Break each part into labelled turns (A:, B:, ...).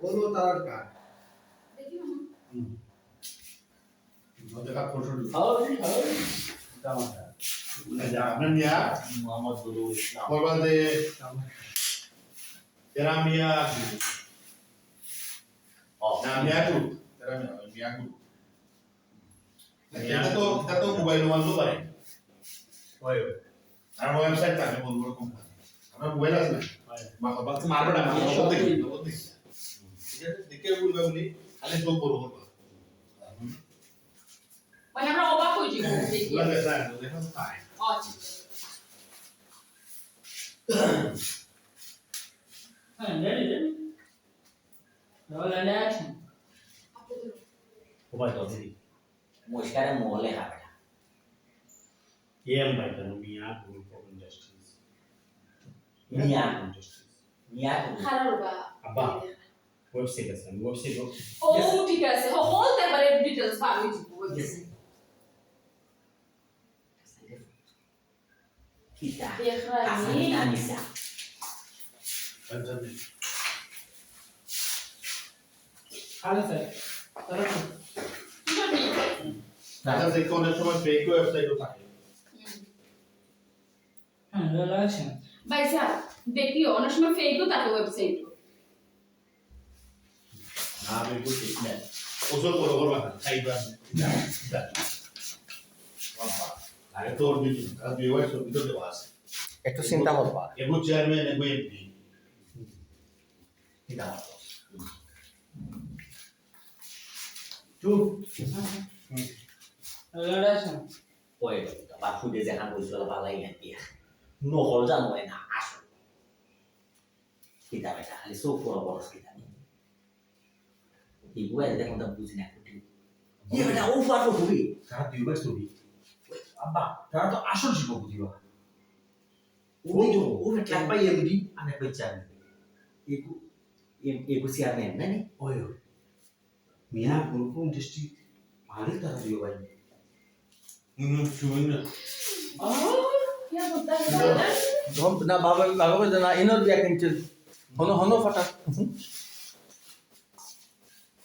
A: ওলো তার তো মোবাইল মানলো পারে আর ওয়েবসাইট থাকে বলব কোম্পানি আমার মোবাইল আছে না? মা বাবা মারবে না দেখি বলবে বলি খালি চোখ বড় করবা
B: মানে আমরা অবাক হয়ে যাব।
A: তাই
B: আচ্ছা।
C: হ্যাঁ ready ready roll and action
B: আপনি
D: তো দিদি
E: মুশকারে মোলে হবে না।
D: এম বাইটা Miya group of industries
E: Miya.
D: Industries
E: Miya
B: খারাপ
D: আব্বা। ওয়েবসাইট আছে আমি ওয়েবসাইট
B: ও ঠিক আছে। হ বলতে পারে ওই
E: কিতা
B: দেখরানি
E: কাসানিনা নিসা
C: খালি স্যার তারা
A: অনেক সময় ফেক ওয়েবসাইটও থাকে।
C: হ্যাঁ
B: ভাই স্যার দেখিও অনেক সময় ফেকও থাকে ওয়েবসাইট
A: না ঠিক না ওসব বড় করবা না খাইবা বাবা আরে তোর দিদি আর দুই ওয়াইস ভিতর দেওয়া আছে
E: একটু চিন্তা করবা
A: এগো চেয়ারম্যান এগো এমপি
E: কিতা
A: চুপ
C: অ্যাকশন
E: ওই বাপু দে যেখান বলছিল ভালাই না দিয়া নহল জানো না আসল কিতা বেটা খালি চোখ বড় বড় কিতা এগুলো দেখুন তো বুঝি না কুটি ইয়ে বেটা ও ফাটো হবি
A: তার দুই ওয়াইস ছবি
E: আব্বা
F: তারা তো আসল শিল্পপতি বা
E: ওই তো ও বেটা
F: এক পাই এমডি আর এক পাই চেয়ারম্যান
E: এগু এগু চেয়ারম্যান না নি
F: ওই ওই। মিয়া গ্রুপ ইন্ডাস্ট্রি মালিক তারা দিও ভাই।
A: হুম শুনুন না।
G: না বাবা বাবা না ইনর বিয়া কিনছিল হনো হনো ফাটা।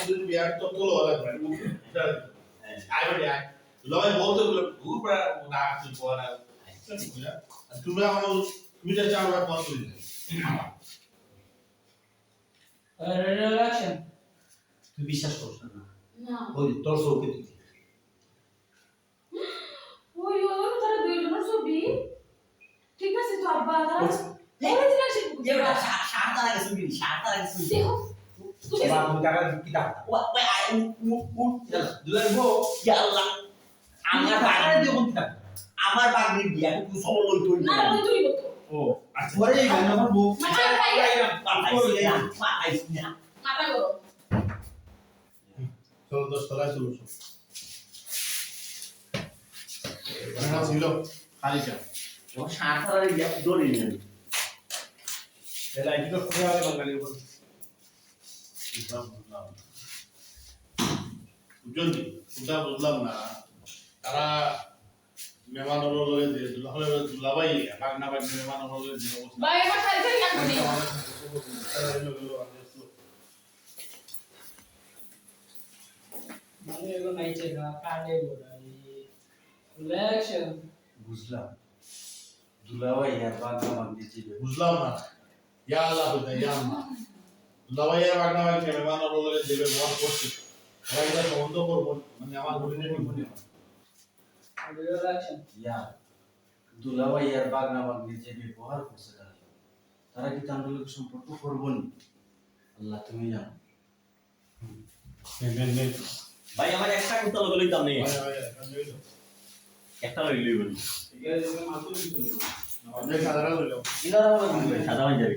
A: তুই বিয়ার তো তোলো ওলা উঠা আয় বড় লয় বলতে বলে ঘুর পড়া না তুই পড়া তুমি আমার তুমি যা চাও আমরা পড় করি
F: তুই বিশ্বাস করছ না
B: না।
F: ওই তোর চৌকে তুই
B: ওই ওই তারা দুইজনের ছবি ঠিক আছে তো আব্বা তারা অরিজিনাল
E: যে সাতটা লাগে শুনি সাতটা লাগে শুনি
B: দেখো। তুমি
F: এবার তুমি টাকা কিতা
E: ওয়া ওয়া আই উ উ
F: দুলাই গো
E: ইয়াল্লা আমার
F: টাকা
E: বাগনি
F: দিও কোন
E: আমার বাগনি বিয়া তুই সব লই তুই
B: না ওই তুই
F: ও আচ্ছা পরে এই গান আমার বউ
B: মাথা খাই
E: পাঠাইছি না পাঠাইছি না
B: মাথা করো
A: চলো দশ তলায় চলো সব ছিল খালিটা
E: ও বিয়া দড়ি নিয়ে
A: এটা এটা করে আগে বাঙালি বল বুঝলাম বুঝলাম বুঝলি বুঝলাম বুঝলাম না তারা মেহমান হলো লগে দিয়ে দুলা হলে দুলাবাই বাগ না বাগ মেহমান হলো লগে দিয়ে অবস্থা
B: ভাই আমার খালি খালি কাজ করি
C: মানে এগুলো নাইছে না কাটে বড় রোল অ্যাকশন
F: বুঝলাম দুলাভাই আর বাগা মাগি জিবে
A: বুঝলাম না ইয়া আল্লাহ বুঝা ইয়া আল্লাহ দুলাবাই আর বাগ না বাগ মেহমান হলো দেবে বল করছে। এরা এটা বন্ধ করব মানে আমার
F: বাগনা যে ব্যবহার করছে তারা তারা কি তার লোক সম্পর্ক করব নি? আল্লাহ তুমি জানো।
E: ভাই আমার একটা কুত্তা লগে লইতাম নেই। একটা লই লই বলি
F: ইলারা মাগি
E: সাদা হয়ে যাবে?